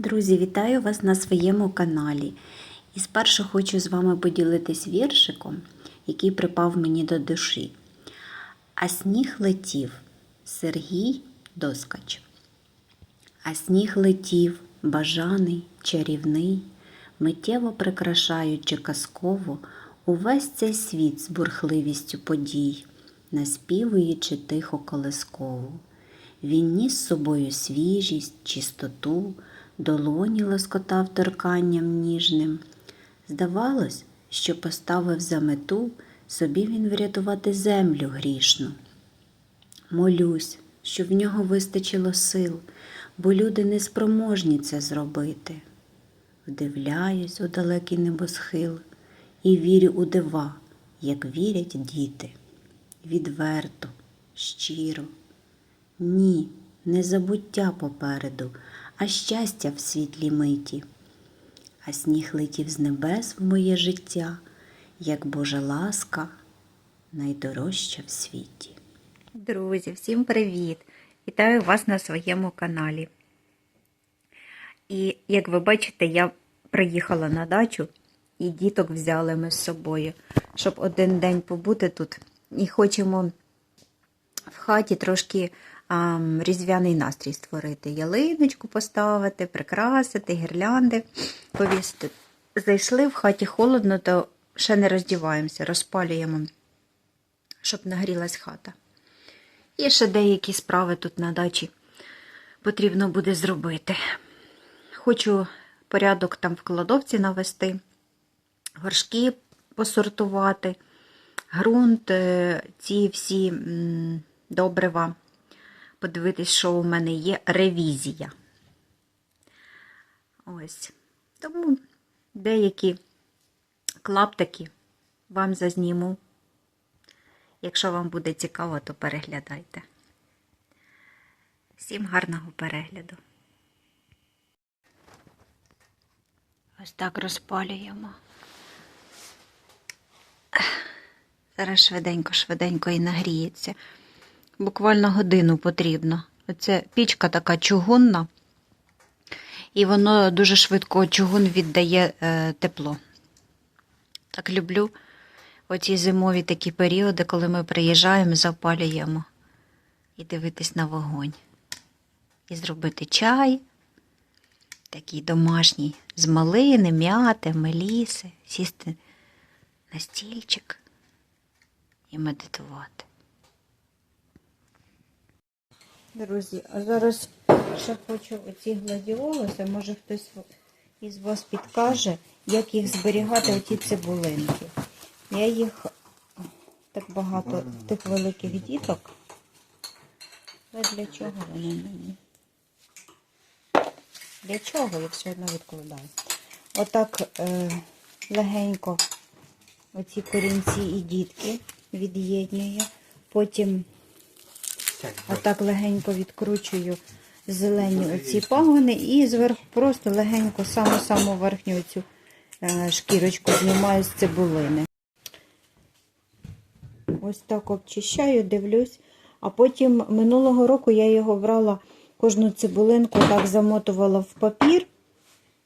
Друзі, вітаю вас на своєму каналі. І спершу хочу з вами поділитись віршиком, який припав мені до душі. А сніг летів Сергій Доскач. А сніг летів, бажаний, чарівний, миттєво прикрашаючи казково увесь цей світ з бурхливістю подій, наспівуючи тихо колискову. Він ніс з собою свіжість, чистоту, долоні лоскотав торканням ніжним. Здавалось, що поставив за мету собі він врятувати землю грішну. Молюсь, щоб в нього вистачило сил, бо люди неспроможні це зробити. Вдивляюсь у далекий небосхил і вірю у дива, як вірять діти. Відверто, щиро. Ні, не забуття попереду, а щастя в світлій миті. А сніг летів з небес в моє життя, як Божа ласка, найдорожча в світі. Друзі, всім привіт! Вітаю вас на своєму каналі. І як ви бачите, я приїхала на дачу і діток взяли ми з собою, щоб один день побути тут. І хочемо в хаті трошки різдвяний настрій створити. Ялиночку поставити, прикрасити, гірлянди повісити. Зайшли в хаті холодно, то ще не роздіваємося, розпалюємо, щоб нагрілась хата. І ще деякі справи тут на дачі потрібно буде зробити. Хочу порядок там в кладовці навести, горшки посортувати, ґрунт, е, ці всі добрива. Подивитись, що у мене є ревізія. Ось. Тому деякі клаптики вам зазніму. Якщо вам буде цікаво, то переглядайте. Всім гарного перегляду. Ось так розпалюємо. Зараз швиденько, швиденько і нагріється. Буквально годину потрібно. Оце пічка така чугунна, і воно дуже швидко чугун віддає е, тепло. Так люблю оці зимові такі періоди, коли ми приїжджаємо, запалюємо і дивитись на вогонь. І зробити чай, такий домашній, з малини, м'яти, меліси, сісти на стільчик і медитувати. Друзі, а зараз ще хочу оці гладіолуси, може хтось із вас підкаже, як їх зберігати, оті цибулинки. Я їх так багато тих великих діток. Але для чого вони мені? Для чого, якщо одна відкладаю? Отак е, легенько оці корінці і дітки від'єднюю. Потім отак легенько відкручую зелені оці пагони і зверху просто легенько саму-саму верхню цю е, шкірочку знімаю з цибулини. Ось так обчищаю, дивлюсь. А потім минулого року я його брала кожну цибулинку, так замотувала в папір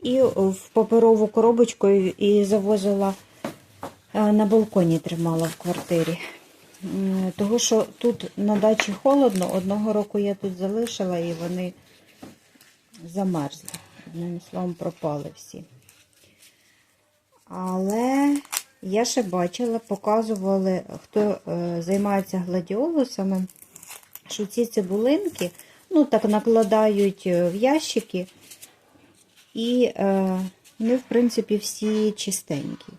і в паперову коробочку і завозила е, на балконі, тримала в квартирі. Того, що тут на дачі холодно, одного року я тут залишила і вони замерзли. Одним словом, пропали всі. Але я ще бачила, показували, хто е, займається гладіолусами, що ці цибулинки, ну так накладають е, в ящики, і е, вони, в принципі, всі чистенькі.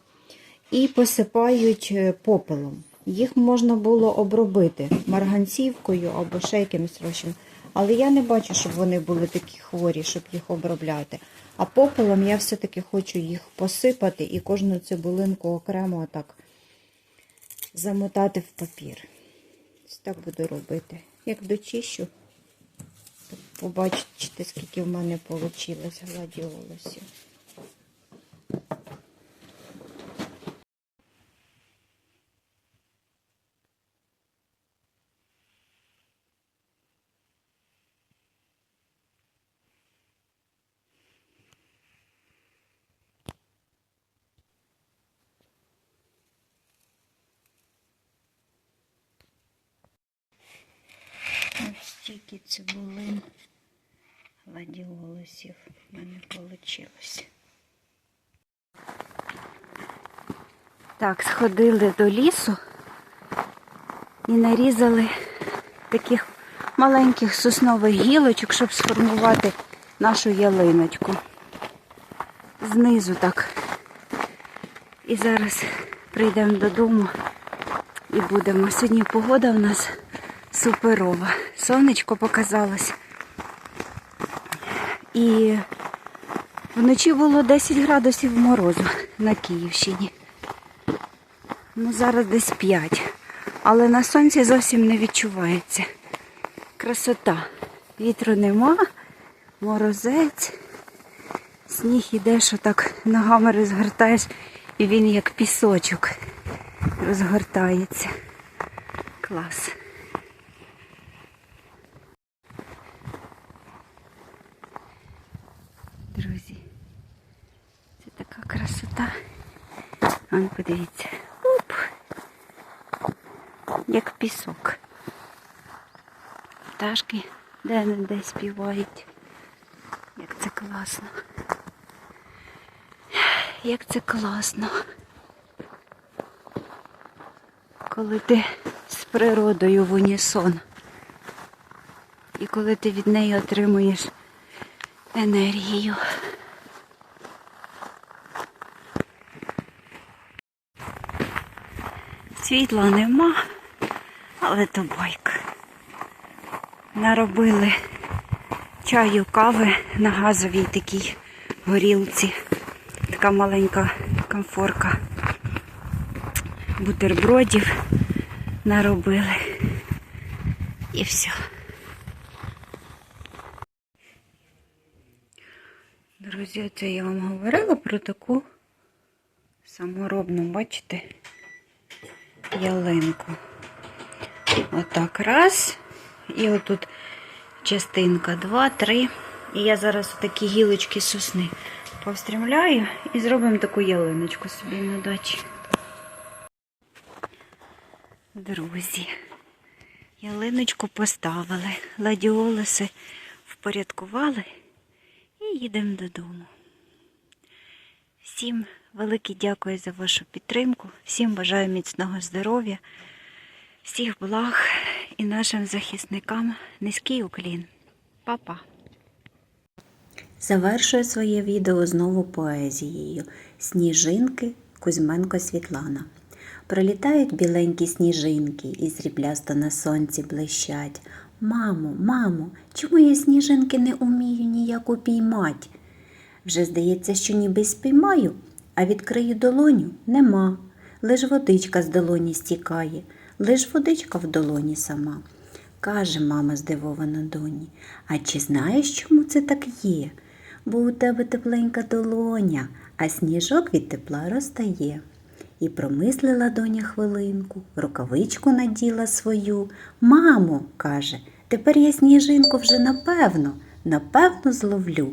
І посипають е, попелом. Їх можна було обробити марганцівкою або ще якимось розчином. Але я не бачу, щоб вони були такі хворі, щоб їх обробляти. А попелом я все-таки хочу їх посипати і кожну цибулинку окремо так замотати в папір. Ось так буду робити. Як дочищу, побачите, скільки в мене вийшло гладіолусів. Скільки цибулин гладіолусів в мене вийшло. Так, сходили до лісу і нарізали таких маленьких соснових гілочок, щоб сформувати нашу ялиночку. Знизу так. І зараз прийдемо додому і будемо. Сьогодні погода в нас суперова. Сонечко показалось. І вночі було 10 градусів морозу на Київщині. Ну, зараз десь 5. Але на сонці зовсім не відчувається. Красота. Вітру нема, морозець. Сніг іде, що так ногами розгортаєш, і він як пісочок розгортається. Клас. Друзі, це така красота. Вон подивіться. Уп! Як пісок. Пташки де-не-де співають. Як це класно. Як це класно. Коли ти з природою в унісон. І коли ти від неї отримуєш енергію. Світла нема, але то байка. Наробили чаю, кави на газовій такій горілці. Така маленька комфорка бутербродів наробили. І все. Друзі, це я вам говорила про таку саморобну, бачите, ялинку. Отак раз. І отут частинка, два, три. І я зараз такі гілочки сосни повстрімляю і зробимо таку ялиночку собі на дачі. Друзі, ялиночку поставили, ладіолуси впорядкували і їдемо додому. Всім велике дякую за вашу підтримку, всім бажаю міцного здоров'я, всіх благ і нашим захисникам низький уклін. Па-па! Завершую своє відео знову поезією Сніжинки Кузьменко Світлана. Пролітають біленькі сніжинки і сріблясто на сонці блищать. Мамо, мамо, чому я сніжинки не умію ніяк упіймать? Вже здається, що ніби спіймаю, а відкрию долоню нема. Лиш водичка з долоні стікає, лиш водичка в долоні сама. Каже мама здивована доні, а чи знаєш, чому це так є? Бо у тебе тепленька долоня, а сніжок від тепла розтає. І промислила доня хвилинку, рукавичку наділа свою. Мамо, каже, тепер я сніжинку вже напевно, напевно зловлю.